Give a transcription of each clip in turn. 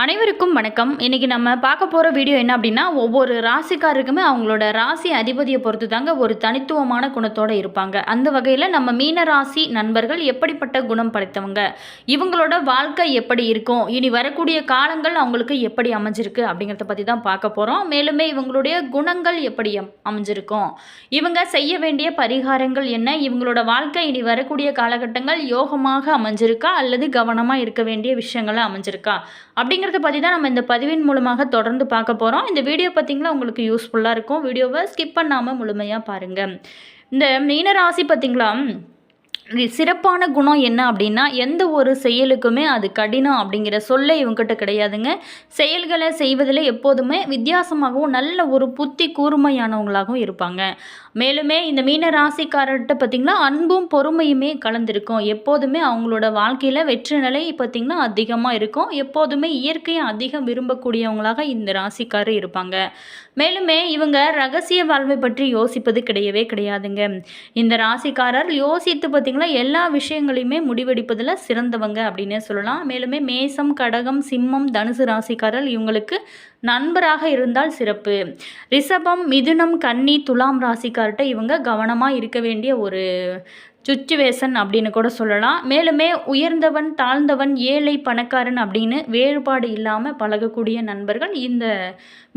அனைவருக்கும் வணக்கம். இன்றைக்கி நம்ம பார்க்க போகிற வீடியோ என்ன அப்படின்னா ஒவ்வொரு ராசிக்காருக்குமே அவங்களோட ராசி அதிபதியை பொறுத்து தாங்க ஒரு தனித்துவமான குணத்தோடு இருப்பாங்க. அந்த வகையில் நம்ம மீன ராசி நண்பர்கள் எப்படிப்பட்ட குணம் படைத்தவங்க? இவங்களோட வாழ்க்கை எப்படி இருக்கும்? இனி வரக்கூடிய காலங்கள் அவங்களுக்கு எப்படி அமைஞ்சிருக்கு அப்படிங்கிறத பற்றி தான் பார்க்க போகிறோம் மேலுமே இவங்களுடைய குணங்கள் எப்படி அம்- அமைஞ்சிருக்கும்? இவங்க செய்ய வேண்டிய பரிகாரங்கள் என்ன? இவங்களோட வாழ்க்கை இனி வரக்கூடிய காலகட்டங்கள் யோகமாக அமைஞ்சிருக்கா? அல்லது கவனமாக இருக்க வேண்டிய விஷயங்களை அமைஞ்சிருக்கா? அப்படிங்கிறத பற்றி தான் நம்ம இந்த பதிவின் மூலமாக தொடர்ந்து பார்க்க போகிறோம் இந்த வீடியோ பார்த்தீங்களா உங்களுக்கு யூஸ்ஃபுல்லாக இருக்கும். வீடியோவை ஸ்கிப் பண்ணாமல் முழுமையாக பாருங்கள் இந்த மீனராசி பார்த்தீங்களா பார்த்திங்களா சிறப்பான குணம் என்ன அப்படின்னா எந்த ஒரு செயலுக்குமே அது கடினம் அப்படிங்கிற சொல்ல இவங்ககிட்ட கிடையாதுங்க. செயல்களை செய்வதில் எப்போதுமே வித்தியாசமாகவும் நல்ல ஒரு புத்தி கூர்மையானவங்களாகவும் இருப்பாங்க. மேலுமே இந்த மீன ராசிக்காரர்கிட்ட பார்த்திங்கன்னா அன்பும் பொறுமையுமே கலந்திருக்கும். எப்போதுமே அவங்களோட வாழ்க்கையில் வெற்றி நிலை பார்த்திங்கன்னா அதிகமாக இருக்கும். எப்போதுமே இயற்கையை அதிகம் விரும்பக்கூடியவங்களாக இந்த ராசிக்காரர் இருப்பாங்க. மேலுமே இவங்க ரகசிய வாழ்வை பற்றி யோசிப்பது கிடையவே கிடையாதுங்க. இந்த ராசிக்காரர் யோசித்து பார்த்திங்கன்னா எல்லா விஷயங்களையுமே முடிவெடுப்பதில் சிறந்தவங்க அப்படின்னே சொல்லலாம். மேலுமே மேசம் கடகம் சிம்மம் தனுசு ராசிக்காரர் இவங்களுக்கு நண்பராக இருந்தால் சிறப்பு. ரிஷபம் மிதுனம் கன்னி துலாம் ராசிக்கார்ட்ட இவங்க கவனமாக இருக்க வேண்டிய ஒரு சுச்சுவேஷன் அப்படின்னு கூட சொல்லலாம். மேலுமே உயர்ந்தவன் தாழ்ந்தவன் ஏழை பணக்காரன் அப்படின்னு வேறுபாடு இல்லாமல் பழகக்கூடிய நண்பர்கள் இந்த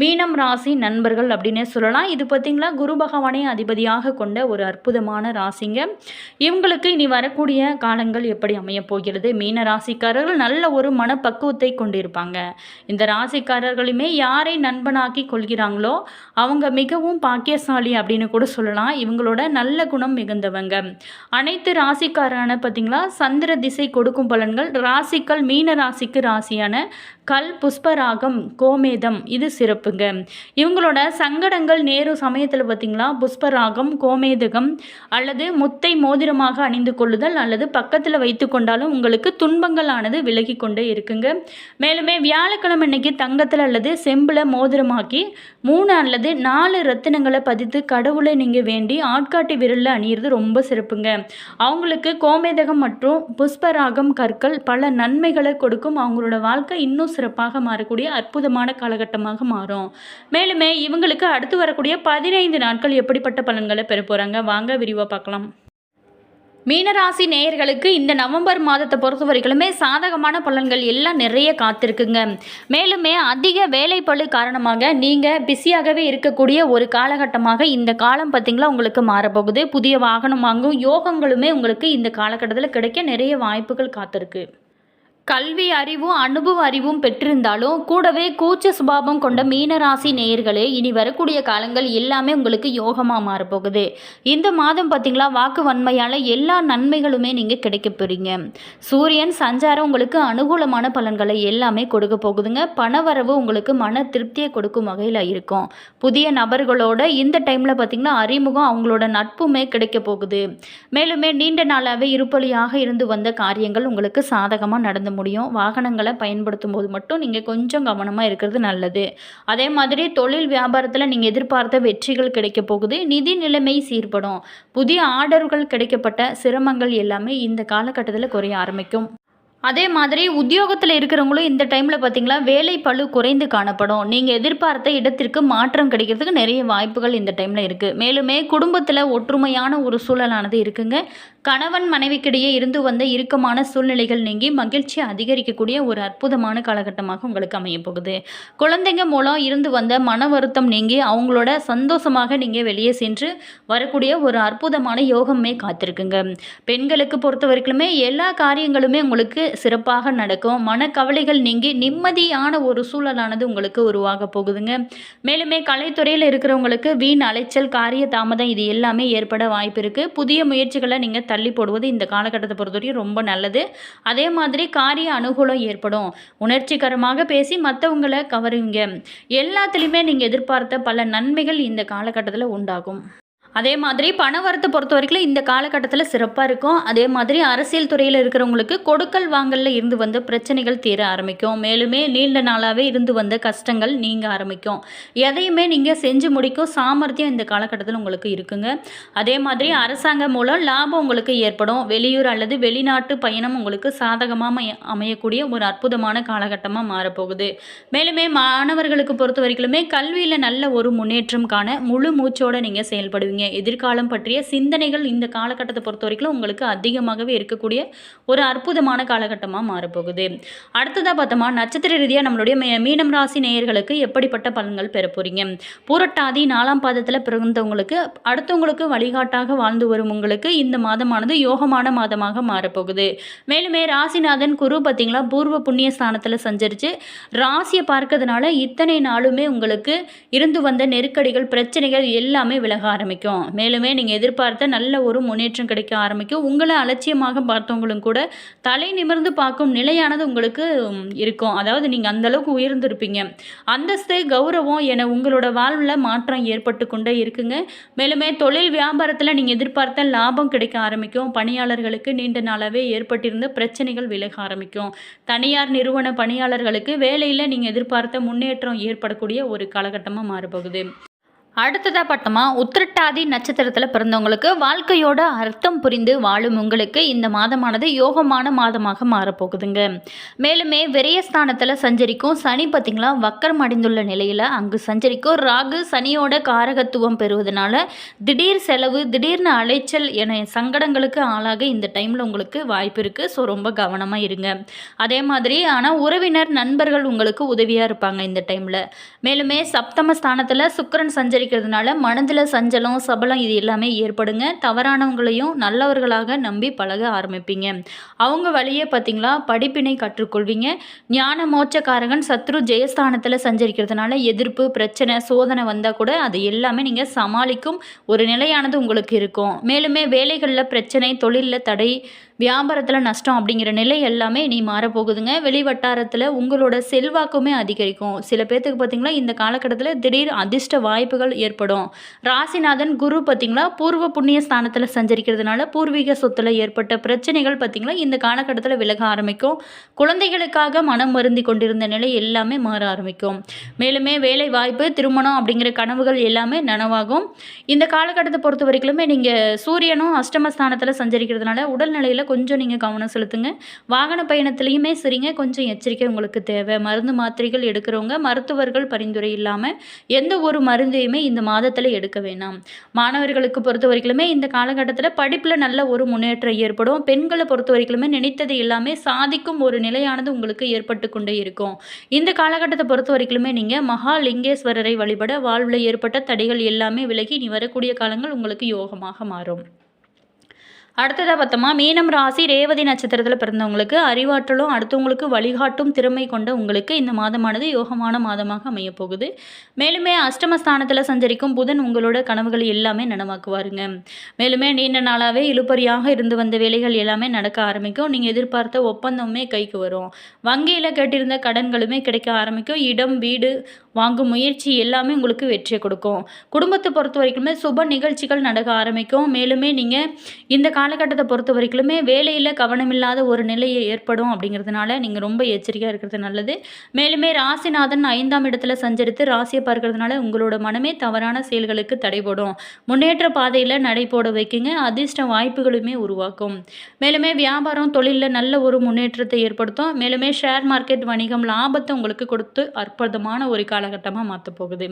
மீனம் ராசி நண்பர்கள் அப்படின்னே சொல்லலாம். இது பார்த்திங்களா குரு பகவானை அதிபதியாக கொண்ட ஒரு அற்புதமான ராசிங்க. இவங்களுக்கு இனி வரக்கூடிய காலங்கள் எப்படி அமையப் போகிறது? மீன ராசிக்காரர்கள் நல்ல ஒரு மனப்பக்குவத்தை கொண்டிருப்பாங்க. இந்த ராசிக்காரர்களுமே யாரை நண்பனாக்கி கொள்கிறாங்களோ அவங்க மிகவும் பாக்கியசாலி அப்படின்னு கூட சொல்லலாம். இவங்களோட நல்ல குணம் மிகுந்தவங்க. அனைத்து ராசிக்காரான பார்த்தீங்களா? சந்திர திசை கொடுக்கும் பலன்கள் ராசிக்கள் மீன ராசிக்கு ராசியான கல் புஷ்பராகம் கோமேதம் இது சிறப்புங்க. இவங்களோட சங்கடங்கள் நேரு சமயத்தில் பார்த்தீங்களா? புஷ்பராகம் கோமேதகம் அல்லது முத்தை மோதிரமாக அணிந்து கொள்ளுதல் அல்லது பக்கத்தில் வைத்து கொண்டாலும் உங்களுக்கு துன்பங்களானது விலகி கொண்டே இருக்குங்க. மேலுமே வியாழக்கிழமை அன்னைக்கு தங்கத்தில் அல்லது செம்பில் மோதிரமாக்கி மூணு அல்லது நாலு ரத்தினங்களை பதித்து கடவுளை நீங்கள் வேண்டி ஆட்காட்டி விரலில் அணியிறது ரொம்ப சிறப்புங்க. அவங்களுக்கு கோமேதகம் மற்றும் புஷ்பராகம் கற்கள் பல நன்மைகளை கொடுக்கும். அவங்களோட வாழ்க்கை இன்னும் சிறப்பாக மாறக்கூடிய அற்புதமான காலகட்டமாக மாறும். மேலுமே இவங்களுக்கு அடுத்து வரக்கூடிய பதினைந்து நாட்கள் எப்படிப்பட்ட பலன்களை பெற போகிறாங்க வாங்க விரிவாக பார்க்கலாம். மீனராசி நேயர்களுக்கு இந்த நவம்பர் மாதத்தை பொறுத்த வரைக்குமே சாதகமான பலன்கள் எல்லாம் நிறைய காத்திருக்குங்க. மேலுமே அதிக வேலைப்பழு காரணமாக நீங்கள் பிஸியாகவே இருக்கக்கூடிய ஒரு காலகட்டமாக இந்த காலம் பார்த்திங்களா உங்களுக்கு மாறப்போகுது. புதிய வாகனம் வாங்கும் யோகங்களுமே உங்களுக்கு இந்த காலகட்டத்தில் கிடைக்க நிறைய வாய்ப்புகள் காத்திருக்கு. கல்வி அறிவும் அனுபவ அறிவும் பெற்றிருந்தாலும் கூடவே கூச்ச சுபாவம் கொண்ட மீனராசி நேயர்களே இனி வரக்கூடிய காலங்கள் எல்லாமே உங்களுக்கு யோகமாக மாறப்போகுது. இந்த மாதம் பார்த்தீங்களா வாக்கு வன்மையால் எல்லா நன்மைகளுமே நீங்கள் கிடைக்க போகிறீங்க சூரியன் சஞ்சாரம் உங்களுக்கு அனுகூலமான பலன்களை எல்லாமே கொடுக்க போகுதுங்க. பணவரவு உங்களுக்கு மன திருப்தியை கொடுக்கும் வகையில் இருக்கும். புதிய நபர்களோட இந்த டைமில் பார்த்தீங்கன்னா அறிமுகம் அவங்களோட நட்புமே கிடைக்க போகுது. மேலுமே நீண்ட நாளாகவே இருப்பலியாக இருந்து வந்த காரியங்கள் உங்களுக்கு சாதகமாக நடந்து முடியும். வாகனங்களை பயன்படுத்தும் போது மட்டும் நீங்கள் கொஞ்சம் கவனமாக இருக்கிறது நல்லது. அதே மாதிரி தொழில் வியாபாரத்தில் நீங்கள் எதிர்பார்த்த வெற்றிகள் கிடைக்க போகுது. நிதி நிலைமை சீர்படும். புதிய ஆர்டர்கள் கிடைக்கப்பட்ட சிரமங்கள் எல்லாமே இந்த காலகட்டத்தில் குறைய ஆரம்பிக்கும். அதே மாதிரி உத்தியோகத்தில் இருக்கிறவங்களும் இந்த டைமில் பார்த்தீங்களா வேலை பளு குறைந்து காணப்படும். நீங்கள் எதிர்பார்த்த இடத்திற்கு மாற்றம் கிடைக்கிறதுக்கு நிறைய வாய்ப்புகள் இந்த டைமில் இருக்குது மேலுமே குடும்பத்தில் ஒற்றுமையான ஒரு சூழலானது இருக்குங்க. கணவன் மனைவிக்கிடையே இருந்து வந்த இறுக்கமான சூழ்நிலைகள் நீங்கி மகிழ்ச்சி அதிகரிக்கக்கூடிய ஒரு அற்புதமான காலகட்டமாக உங்களுக்கு அமையப் போகுது. குழந்தைங்க மூலம் இருந்து வந்த மன வருத்தம் நீங்கி அவங்களோட சந்தோஷமாக நீங்கள் வெளியே சென்று வரக்கூடிய ஒரு அற்புதமான யோகமே காத்திருக்குங்க. பெண்களுக்கு பொறுத்த வரைக்குமே எல்லா காரியங்களுமே உங்களுக்கு சிறப்பாக நடக்கும். மனக்கவலைகள் நீங்கி நிம்மதியான ஒரு சூழலானது உங்களுக்கு உருவாக போகுதுங்க. மேலுமே கலைத்துறையில் இருக்கிறவங்களுக்கு வீண் அலைச்சல் காரிய தாமதம் இது எல்லாமே ஏற்பட வாய்ப்பு இருக்குது புதிய முயற்சிகளை நீங்கள் தள்ளி போடுவது இந்த காலகட்டத்தை பொறுத்தவரைக்கும் ரொம்ப நல்லது. அதே மாதிரி காரிய அனுகூலம் ஏற்படும். உணர்ச்சிகரமாக பேசி மற்றவங்களை கவருவீங்க. எல்லாத்துலேயுமே நீங்கள் எதிர்பார்த்த பல நன்மைகள் இந்த காலகட்டத்தில் உண்டாகும். அதே மாதிரி பணவரத்தை பொறுத்த வரைக்கும் இந்த காலகட்டத்தில் சிறப்பாக இருக்கும். அதே மாதிரி அரசியல் துறையில் இருக்கிறவங்களுக்கு கொடுக்கல் வாங்கலில் இருந்து வந்த பிரச்சனைகள் தீர ஆரம்பிக்கும். மேலுமே நீண்ட நாளாகவே இருந்து வந்த கஷ்டங்கள் நீங்க ஆரம்பிக்கும். எதையுமே நீங்கள் செஞ்சு முடிக்கும் சாமர்த்தியம் இந்த காலகட்டத்தில் உங்களுக்கு இருக்குங்க. அதே மாதிரி அரசாங்கம் மூலம் லாபம் உங்களுக்கு ஏற்படும். வெளியூர் அல்லது வெளிநாட்டு பயணம் உங்களுக்கு சாதகமாக அமையக்கூடிய ஒரு அற்புதமான காலகட்டமாக மாறப்போகுது. மேலுமே மாணவர்களுக்கு பொறுத்த வரைக்குமே கல்வியில் நல்ல ஒரு முன்னேற்றம் காண முழு மூச்சோட நீங்கள் செயல்படுவீங்க. எதிர்காலம் பற்றிய சிந்தனைகள் இந்த காலகட்டத்தை பொறுத்த வரைக்கும் உங்களுக்கு அதிகமாகவே இருக்கக்கூடிய ஒரு அற்புதமான காலகட்டமாக மாறப்போகுது. அடுத்ததாக பார்த்தோமா நட்சத்திர ரீதியாக நம்மளுடைய மீனம் ராசி நேயர்களுக்கு எப்படிப்பட்ட பலன்கள் பெற போகிறீங்க பூரட்டாதி நாலாம் பாதத்தில் பிறந்தவங்களுக்கு அடுத்தவங்களுக்கு வழிகாட்டாக வாழ்ந்து வரும் உங்களுக்கு இந்த மாதமானது யோகமான மாதமாக மாறப்போகுது. மேலுமே ராசிநாதன் குரு பார்த்தீங்களா பூர்வ புண்ணிய ஸ்தானத்தில் சஞ்சரித்து ராசியை பார்க்கறதுனால இத்தனை நாளுமே உங்களுக்கு இருந்து வந்த நெருக்கடிகள் பிரச்சனைகள் எல்லாமே விலக ஆரம்பிக்கும். மேலுமே நீங்கள் எதிர்பார்த்த நல்ல ஒரு முன்னேற்றம் கிடைக்க ஆரம்பிக்கும். உங்களை அலட்சியமாக பார்த்தவங்களும் கூட தலை நிமிர்ந்து பார்க்கும் நிலையானது உங்களுக்கு இருக்கும். அதாவது நீங்கள் அந்த அளவுக்கு உயர்ந்திருப்பீங்க. அந்தஸ்து கௌரவம் என உங்களோட வாழ்வில் மாற்றம் ஏற்பட்டு கொண்டே இருக்குங்க. மேலுமே தொழில் வியாபாரத்தில் நீங்கள் எதிர்பார்த்த லாபம் கிடைக்க ஆரம்பிக்கும். பணியாளர்களுக்கு நீண்ட நாளாகவே ஏற்பட்டிருந்த பிரச்சனைகள் விலக ஆரம்பிக்கும். தனியார் நிறுவன பணியாளர்களுக்கு வேலையில் நீங்கள் எதிர்பார்த்த முன்னேற்றம் ஏற்படக்கூடிய ஒரு காலகட்டமாக மாறப்போகுது. அடுத்ததாக பார்த்தோமா உத்திரட்டாதி நட்சத்திரத்தில் பிறந்தவங்களுக்கு வாழ்க்கையோட அர்த்தம் புரிந்து வாழும் உங்களுக்கு இந்த மாதமானது யோகமான மாதமாக மாறப்போகுதுங்க. மேலுமே விரயஸ்தானத்தில் சஞ்சரிக்கும் சனி பார்த்திங்களா வக்கரம் அடைந்துள்ள நிலையில் அங்கு சஞ்சரிக்கும். ராகு சனியோட காரகத்துவம் பெறுவதனால திடீர் செலவு திடீர்னு அலைச்சல் என சங்கடங்களுக்கு ஆளாக இந்த டைமில் உங்களுக்கு வாய்ப்பு இருக்குது ஸோ ரொம்ப கவனமாக இருங்க. அதே மாதிரி ஆனால் உறவினர் நண்பர்கள் உங்களுக்கு உதவியாக இருப்பாங்க இந்த டைமில் மேலுமே சப்தம ஸ்தானத்தில் சுக்கிரன் சஞ்சரிக்கிறதுனால மனதில் சஞ்சலம் சபலம் இது எல்லாமே ஏற்படுங்க. தவறானவங்களையும் நல்லவர்களாக நம்பி பழக ஆரம்பிப்பீங்க. அவங்க வழியே பார்த்தீங்களா படிப்பினை கற்றுக்கொள்வீங்க. ஞான மோட்சக்காரகன் சத்ரு ஜெயஸ்தானத்தில் சஞ்சரிக்கிறதுனால எதிர்ப்பு பிரச்சனை சோதனை வந்தால் கூட அது எல்லாமே நீங்கள் சமாளிக்கும் ஒரு நிலையானது உங்களுக்கு இருக்கும். மேலுமே வேலைகளில் பிரச்சனை தொழிலில் தடை வியாபாரத்தில் நஷ்டம் அப்படிங்கிற நிலை எல்லாமே நீ மாறப்போகுதுங்க. வெளி வட்டாரத்தில் உங்களோட செல்வாக்குமே அதிகரிக்கும். சில பேர்த்துக்கு பார்த்திங்களா இந்த காலகட்டத்தில் திடீர் அதிர்ஷ்ட வாய்ப்புகள் ஏற்படும். ராசிநாதன் குரு பார்த்திங்களா பூர்வ புண்ணிய ஸ்தானத்தில் சஞ்சரிக்கிறதுனால பூர்வீக சொத்தில் ஏற்பட்ட பிரச்சனைகள் பார்த்திங்களா இந்த காலகட்டத்தில் விலக ஆரம்பிக்கும். குழந்தைகளுக்காக மனம் வருந்தி கொண்டிருந்த நிலை எல்லாமே மாற ஆரம்பிக்கும். மேலுமே வேலை வாய்ப்பு திருமணம் அப்படிங்கிற கனவுகள் எல்லாமே நனவாகும். இந்த காலகட்டத்தை பொறுத்த வரைக்குமே நீங்கள் சூரியனும் அஷ்டமஸ்தானத்தில் சஞ்சரிக்கிறதுனால உடல்நிலையில் கொஞ்சம் நீங்கள் கவனம் செலுத்துங்க. வாகன பயணத்துலேயுமே சரிங்க கொஞ்சம் எச்சரிக்கை உங்களுக்கு தேவை. மருந்து மாத்திரைகள் எடுக்கிறவங்க மருத்துவர்கள் பரிந்துரை இல்லாமல் எந்த ஒரு மருந்தையுமே இந்த மாதத்தில் எடுக்க வேணாம். மாணவர்களுக்கு பொறுத்த வரைக்குமே இந்த காலகட்டத்தில் படிப்பில் நல்ல ஒரு முன்னேற்றம் ஏற்படும். பெண்களை பொறுத்த வரைக்குமே நினைத்தது எல்லாமே சாதிக்கும் ஒரு நிலையானது உங்களுக்கு ஏற்பட்டு கொண்டே இருக்கும். இந்த காலகட்டத்தை பொறுத்த வரைக்குமே நீங்கள் மகாலிங்கேஸ்வரரை வழிபட வாழ்வில் ஏற்பட்ட தடைகள் எல்லாமே விலகி இனி வரக்கூடிய காலங்கள் உங்களுக்கு யோகமாக மாறும். அடுத்ததாக பார்த்தோமா மீனம் ராசி ரேவதி நட்சத்திரத்தில் பிறந்தவங்களுக்கு அறிவாற்றலும் அடுத்தவங்களுக்கு வழிகாட்டும் திறமை கொண்ட உங்களுக்கு இந்த மாதமானது யோகமான மாதமாக அமையப்போகுது. மேலுமே அஷ்டமஸ்தானத்தில் சஞ்சரிக்கும் புதன் உங்களோட கனவுகள் எல்லாமே நனவாக்குவாருங்க. மேலுமே நீண்ட நாளாகவே இழுபறியாக இருந்து வந்த வேலைகள் எல்லாமே நடக்க ஆரம்பிக்கும். நீங்கள் எதிர்பார்த்த ஒப்பந்தமுமே கைக்கு வரும். வங்கியில் கேட்டிருந்த கடன்களுமே கிடைக்க ஆரம்பிக்கும். இடம் வீடு வாங்கும் முயற்சி எல்லாமே உங்களுக்கு வெற்றியை கொடுக்கும். குடும்பத்தை பொறுத்த வரைக்குமே சுப நிகழ்ச்சிகள் நடக்க ஆரம்பிக்கும். மேலுமே நீங்கள் இந்த காலகட்டத்தை பொறுத்த வரைக்குமே வேலையில் கவனமில்லாத ஒரு நிலையை ஏற்படும் அப்படிங்கிறதுனால நீங்கள் ரொம்ப எச்சரிக்கையாக இருக்கிறது நல்லது. மேலுமே ராசிநாதன் ஐந்தாம் இடத்துல சஞ்சரித்து ராசியை பார்க்கறதுனால உங்களோட மனமே தவறான செயல்களுக்கு தடைபடும். முன்னேற்ற பாதையில் நடை போட வைக்குங்க. அதிர்ஷ்ட வாய்ப்புகளுமே உருவாக்கும். மேலுமே வியாபாரம் தொழிலில் நல்ல ஒரு முன்னேற்றத்தை ஏற்படுத்தும். மேலுமே ஷேர் மார்க்கெட் வணிகம் லாபத்தை உங்களுக்கு கொடுத்து அற்புதமான ஒரு காலகட்டமாக மாற்றப் போகுது.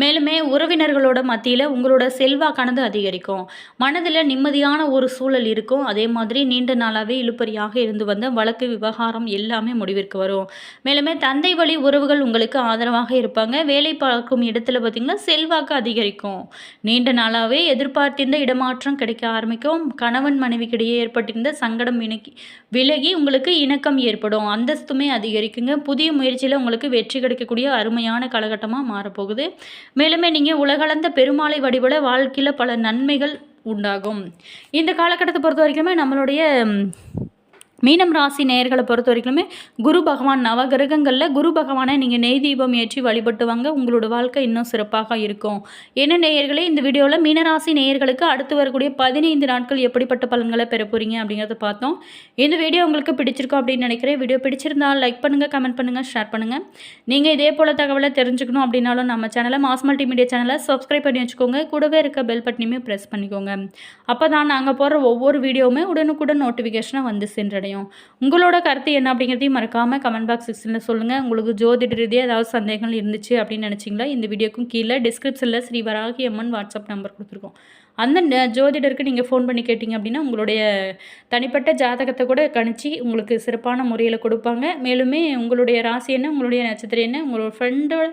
மேலுமே உறவினர்களோட மத்தியில் உங்களோட செல்வாக்கானது அதிகரிக்கும். மனதில் நிம்மதியான ஒரு சூழல் இருக்கும். அதே மாதிரி நீண்ட நாளாகவே இழுப்பறியாக இருந்து வந்த வழக்கு விவகாரம் எல்லாமே முடிவிற்கு வரும். மேலுமே தந்தை வழி உறவுகள் உங்களுக்கு ஆதரவாக இருப்பாங்க. வேலை பார்க்கும் இடத்துல பார்த்திங்கன்னா செல்வாக்கு அதிகரிக்கும். நீண்ட நாளாகவே எதிர்பார்த்திருந்த இடமாற்றம் கிடைக்க ஆரம்பிக்கும். கணவன் மனைவிக்கிடையே ஏற்பட்டிருந்த சங்கடம் இணக்கி விலகி உங்களுக்கு இணக்கம் ஏற்படும். அந்தஸ்துமே அதிகரிக்குங்க. புதிய முயற்சியில் உங்களுக்கு வெற்றி கிடைக்கக்கூடிய அருமையான காலகட்டமாக மாறப்போகுது. மேலுமே நீங்கள் உலகளந்த பெருமாளை வடிவில் வாழ்க்கையில் பல நன்மைகள் உண்டாகும். இந்த காலகட்டத்தை பொறுத்த வரைக்குமே நம்மளுடைய மீனம் ராசி நேயர்களை பொறுத்த வரைக்குமே குரு பகவான் நவகிரகங்களில் குரு பகவானை நீங்கள் நெய் தீபம் ஏற்றி வழிபட்டு வாங்க உங்களோட வாழ்க்கை இன்னும் சிறப்பாக இருக்கும். என்ன நேயர்களே இந்த வீடியோவில் மீனராசி நேயர்களுக்கு அடுத்து வரக்கூடிய பதினைந்து நாட்கள் எப்படிப்பட்ட பலன்களை பெற போகிறீங்க அப்படிங்கிறத பார்த்தோம். இந்த வீடியோ உங்களுக்கு பிடிச்சிருக்கோம் அப்படின்னு நினைக்கிறேன். வீடியோ பிடிச்சிருந்தால் லைக் பண்ணுங்கள் கமெண்ட் பண்ணுங்கள் ஷேர் பண்ணுங்கள் நீங்கள் இதே போல் தகவலை தெரிஞ்சுக்கணும் அப்படின்னாலும் நம்ம சேனலை மாஸ் மல்டிமீடியா சேனலை சப்ஸ்கிரைப் பண்ணி வச்சுக்கோங்க. கூடவே இருக்க பெல் பட்டனையுமே ப்ரெஸ் பண்ணிக்கோங்க. அப்போ தான் நாங்கள் போடுற ஒவ்வொரு வீடியோவுமே உடனுக்குடன் நோட்டிஃபிகேஷனாக வந்து சென்றடையும். உங்களோட கருத்து என்ன அப்படிங்கிறதையும் மறக்காமல் கமெண்ட் பாக்ஸ் செக்ஷனில் சொல்லுங்கள் உங்களுக்கு ஜோதிட ரீதியாக ஏதாவது சந்தேகங்கள் இருந்துச்சு அப்படின்னு நினச்சிங்களா? இந்த வீடியோக்கும் கீழே டிஸ்கிரிப்ஷனில் ஸ்ரீ வராகி அம்மன் வாட்ஸ்அப் நம்பர் கொடுத்துருக்கோம். அந்த ஜோதிடருக்கு நீங்கள் ஃபோன் பண்ணி கேட்டிங்க அப்படின்னா உங்களுடைய தனிப்பட்ட ஜாதகத்தை கூட கணிச்சு உங்களுக்கு சிறப்பான முறையில் கொடுப்பாங்க. மேலுமே உங்களுடைய ராசி என்ன உங்களுடைய நட்சத்திரம் என்ன உங்களோட ஃப்ரெண்டோட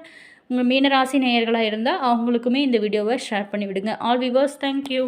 உங்கள் மீன ராசி நேயர்களாக இருந்தால் அவங்களுக்குமே இந்த வீடியோவை ஷேர் பண்ணிவிடுங்க. All viewers thank you